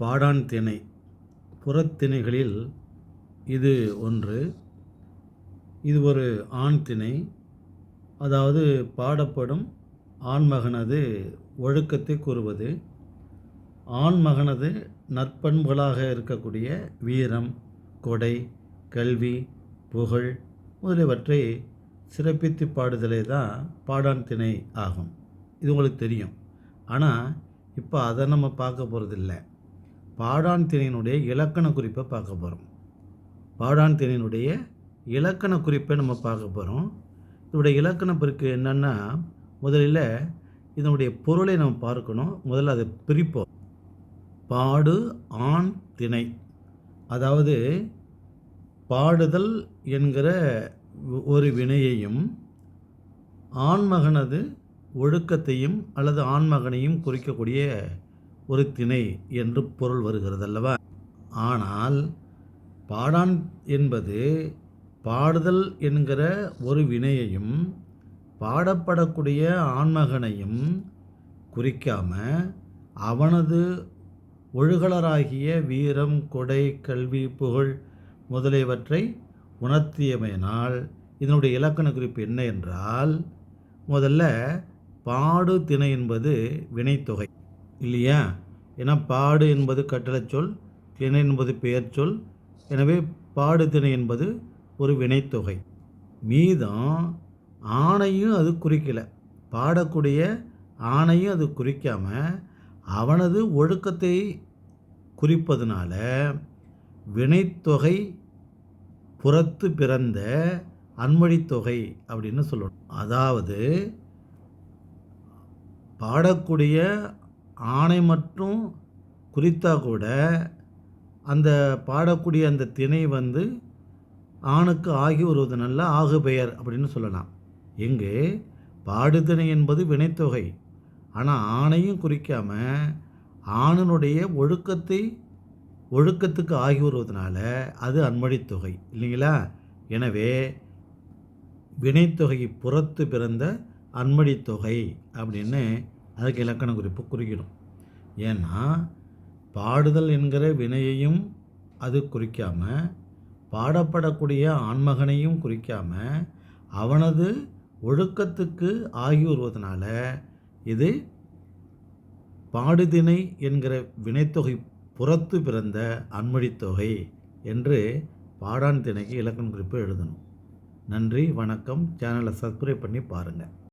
பாடான் திணை புறத்திணைகளில் இது ஒன்று. இது ஒரு ஆண் திணை. அதாவது பாடப்படும் ஆண்மகனது ஒழுக்கத்தை கூறுவது. ஆண்மகனது நற்பண்புகளாக இருக்கக்கூடிய வீரம் கொடை கல்வி புகழ் முதலியவற்றை சிறப்பித்து பாடுதலே தான் பாடான் திணை ஆகும். இது உங்களுக்கு தெரியும். ஆனால் இப்போ அதை நம்ம பார்க்க போகிறதில்ல பாடான் திணையினுடைய இலக்கண குறிப்பை பார்க்க போகிறோம் பாடான் திணையினுடைய இலக்கண குறிப்பை நம்ம பார்க்க போகிறோம் இதனுடைய இலக்கண பிறகு என்னென்னா முதலில் இதனுடைய பொருளை நம்ம பார்க்கணும். முதல்ல அதை பிரிப்போம். பாடு ஆண் திணை. அதாவது பாடுதல் என்கிற ஒரு வினையையும் ஆண்மகனது ஒழுக்கத்தையும் அல்லது ஆண்மகனையும் குறிக்கக்கூடிய ஒரு திணை என்று பொருள் வருகிறது அல்லவா ஆனால் பாடான் என்பது பாடுதல் என்கிற ஒரு வினையையும் பாடப்படக்கூடிய ஆண்மகனையும் குறிக்காம அவனது ஒழுகலராகிய வீரம் கொடை கல்வி புகழ் முதலியவற்றை உணர்த்தியமையினால் இதனுடைய இலக்கண குறிப்பு என்ன என்றால் முதல்ல பாடு திணை என்பது வினைத்தொகை. இல்லையா? ஏன்னா பாடு என்பது கட்டளைச் சொல் திணை என்பது பெயர் சொல். எனவே பாடு திணை என்பது ஒரு வினைத்தொகை. மீதம் ஆணையும் அது குறிக்கலை. பாடக்கூடிய ஆணையும் அது குறிக்காமல் அவனது ஒழுக்கத்தை குறிப்பதனால வினைத்தொகை புறத்து பிறந்த அன்மொழித்தொகை அப்படின்னு சொல்லணும். அதாவது பாடக்கூடிய ஆணை மட்டும் குறித்தா கூட அந்த பாடக்கூடிய அந்த திணை வந்து ஆணுக்கு ஆகி வருவது நல்ல ஆகு பெயர் அப்படின்னு சொல்லலாம். இங்கு பாடுதிணை என்பது வினைத்தொகை. ஆனால் ஆணையும் குறிக்காமல் ஆணனுடைய ஒழுக்கத்தை ஒழுக்கத்துக்கு ஆகி வருவதனால அது அன்மொழித்தொகை இல்லைங்களா? எனவே வினைத்தொகை புறத்து பிறந்த அன்மொழித்தொகை அப்படின்னு அதுக்கு இலக்கண குறிப்பு குறிக்கணும் ஏன்னா பாடுதல் என்கிற வினையையும் அது குறிக்காமல் பாடப்படக்கூடிய ஆண்மகனையும் குறிக்காமல் அவனது ஒழுக்கத்துக்கு ஆகி வருவதனால இது பாடுதிணை என்கிற வினைத்தொகை புறத்து பிறந்த அன்மொழித்தொகை என்று பாடான் திணைக்கு இலக்கண குறிப்பு எழுதணும். நன்றி வணக்கம். சேனலை சப்ஸ்கிரைப் பண்ணி பாருங்கள்